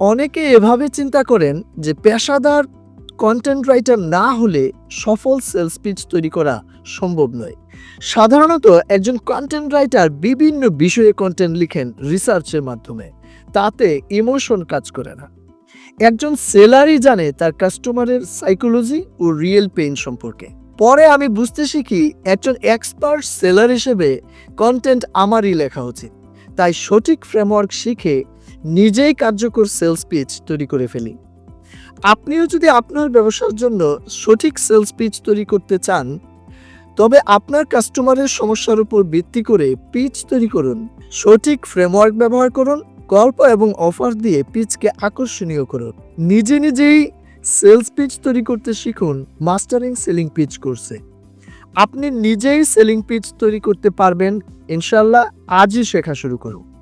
অনেকে এভাবে চিন্তা করেন যে পেশাদার কন্টেন্ট রাইটার না হলে সফল সেলস পিচ তৈরি করা সম্ভব নয়। সাধারণত একজন কন্টেন্ট রাইটার বিভিন্ন বিষয়ে কন্টেন্ট লিখেন রিসার্চের মাধ্যমে, তাতে ইমোশন কাজ করে না। একজন সেলারই জানে তার কাস্টমারের সাইকোলজি ও রিয়েল পেইন সম্পর্কে। পরে আমি বুঝতে শিখি একজন এক্সপার্ট সেলার হিসেবে কন্টেন্ট আমারই লেখা উচিত, তাই সঠিক ফ্রেমওয়ার্ক শিখে নিজেই কার্যকর সেলস পিচ তৈরি করে ফেলি। আপনিও যদি আপনার ব্যবসার জন্য সঠিক সেলস পিচ তৈরি করতে চান, তবে আপনার কাস্টমারের সমস্যার উপর ভিত্তি করে পিচ তৈরি করুন। সঠিক ফ্রেমওয়ার্ক ব্যবহার করুন, গল্প এবং অফার দিয়ে পিচকে আকর্ষণীয় করুন। নিজে নিজেই সেলস পিচ তৈরি করতে শিখুন মাস্টারিং সেলিং পিচ কোর্সে আপনি নিজেই সেলিং পিচ তৈরি করতে পারবেন ইনশাল্লাহ আজই শেখা শুরু করুন।